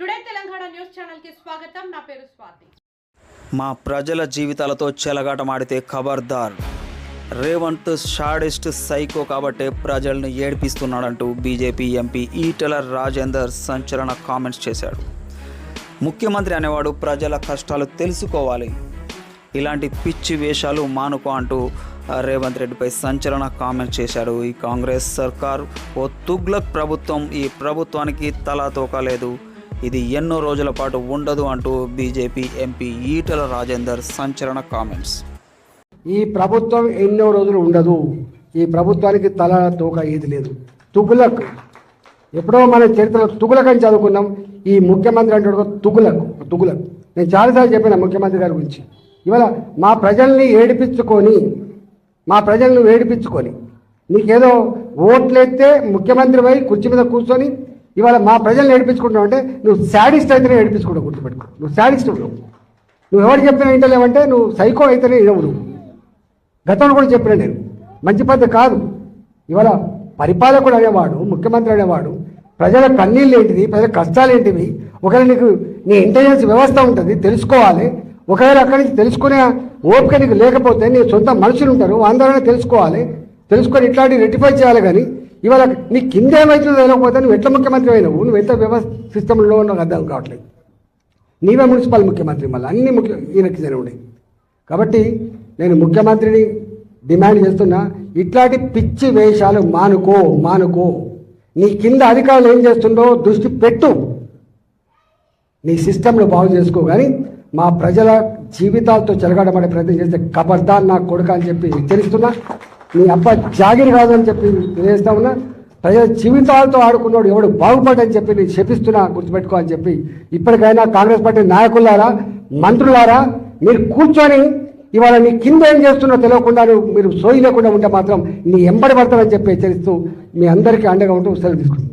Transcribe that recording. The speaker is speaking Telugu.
టుడే తెలంగాణ న్యూస్ ఛానల్కి స్వాగతం. నా పేరు స్వాతి. మా ప్రజల జీవితాలతో చెలగాటమాడితే ఖబర్దార్. రేవంత్ షాడెస్ట్ సైకో కాబట్టే ప్రజల్ని ఏడిపిస్తున్నాడంటూ బీజేపీ ఎంపీ ఈటల రాజేందర్ సంచలన కామెంట్స్ చేశాడు. ముఖ్యమంత్రి అనేవాడు ప్రజల కష్టాలు తెలుసుకోవాలి. ఇలాంటి పిచ్చి వేషాలు మానుకో అంటూ రేవంత్ రెడ్డిపై సంచలన కామెంట్ చేశాడు ఈ కాంగ్రెస్ సర్కార్. ఓ తుగ్లక్ ప్రభుత్వం ఈ ప్రభుత్వానికి తలా తోకలేదు ఇది ఎన్నో రోజుల పాటు ఉండదు అంటూ బీజేపీ ఎంపీ ఈటల రాజేందర్ సంచలన కామెంట్స్. ఈ ప్రభుత్వం ఎన్నో రోజులు ఉండదు. ఈ ప్రభుత్వానికి తల తోక ఏది లేదు. తుగులకు. ఎప్పుడో మన చరిత్రలో తుగులకు అని చదువుకున్నాం. ఈ ముఖ్యమంత్రి అంటే తుగులకు తుగులకు. నేను చాలాసార్లు చెప్పిన ముఖ్యమంత్రి గారి గురించి. ఇవాళ మా ప్రజల్ని ఏడిపించుకొని మా ప్రజలను ఏడిపించుకొని నీకేదో ఓట్లెత్తే ముఖ్యమంత్రి పోయి కుర్చీ మీద కూర్చొని ఇవాళ మా ప్రజల్ని ఏడిపించుకుంటావు అంటే నువ్వు శాడిస్ట్ అయితేనే ఏడిపించుకుంటావు గుర్తుపెట్టుకో. నువ్వు శాడిస్ట్ నువ్వు. నువ్వు ఎవరు చెప్పినా వింటలేవంటే నువ్వు సైకో అయితేనే వినవు నువ్వు. గతంలో కూడా చెప్పిన నేను. మంచి పద్ధతి కాదు. ఇవాళ పరిపాలకుడు అనేవాడు ముఖ్యమంత్రి అనేవాడు ప్రజల కన్నీళ్ళు ఏంటిది ప్రజల కష్టాలు ఏంటివి ఒకవేళ నీకు నీ ఇంటెలిజెన్స్ వ్యవస్థ ఉంటుంది తెలుసుకోవాలి. ఒకవేళ అక్కడి నుంచి తెలుసుకునే ఓపిక నీకు లేకపోతే నీ సొంత మనుషులు ఉంటారు అందరూ తెలుసుకోవాలి. తెలుసుకొని ఇట్లాంటివి రెటిఫై చేయాలి కానీ ఇవాళ నీ కింద ఏమవుతుందో తెలియకపోతే నువ్వు ఎట్లా ముఖ్యమంత్రి అయినావు? నువ్వు ఎంత వ్యవస్థ సిస్టంలో ఉన్నావు అర్థం కావట్లేదు. నీవే మున్సిపల్ ముఖ్యమంత్రి మళ్ళీ. అన్ని ముఖ్య ఈయనకి జరిగినాయి కాబట్టి నేను ముఖ్యమంత్రిని డిమాండ్ చేస్తున్నా ఇట్లాంటి పిచ్చి వేషాలు మానుకో మానుకో. నీ కింద అధికారులు ఏం చేస్తుండో దృష్టి పెట్టు. నీ సిస్టంను బాగు చేసుకో కానీ మా ప్రజల జీవితాలతో చెలగాడమనే ప్రయత్నం చేస్తే కబర్దాన్ నా కొడుక అని చెప్పి తెలుస్తున్నా నీ అబ్బాయి జాగిరి కాదని చెప్పి తెలియజేస్తా ఉన్నా ప్రజల జీవితాలతో ఆడుకున్నాడు ఎవడు బాగుపడని చెప్పి నేను చెప్పిస్తున్నా గుర్తుపెట్టుకో అని చెప్పి ఇప్పటికైనా కాంగ్రెస్ పార్టీ నాయకులారా మంత్రులారా మీరు కూర్చొని ఇవాళ నీ కింద ఏం చేస్తున్నా తెలియకుండా నువ్వు మీరు సోయి లేకుండా ఉంటే మాత్రం నీ ఎంబడి పడతానని చెప్పి హెచ్చరిస్తూ మీ అందరికీ అండగా ఉంటూ సెలవు తీసుకుంటాను